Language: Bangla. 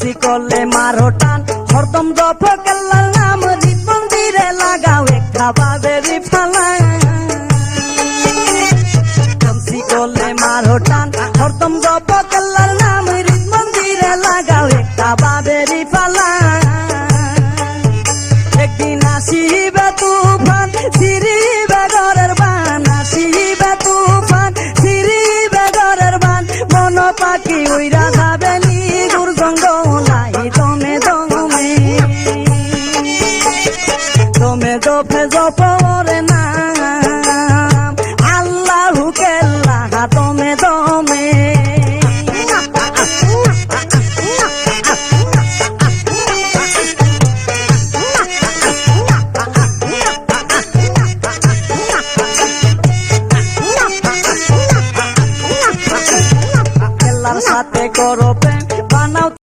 বেশি করলে মারো টান। হরদম দফ কাল্লার নাম মন্দিরে লাগাও একটা বাবেরি ফালা বেশি করলে মারো টান। হরদম দফ কাল্লার নাম মন্দিরে লাগাও একটা বাবেরি ফালা একদিন আসিবে তুফান সিরিয়ে জমে জপে জপরে নাম। আল্লাহু কেল্লা দমে। দমে সাথে করো প্রেম বানাও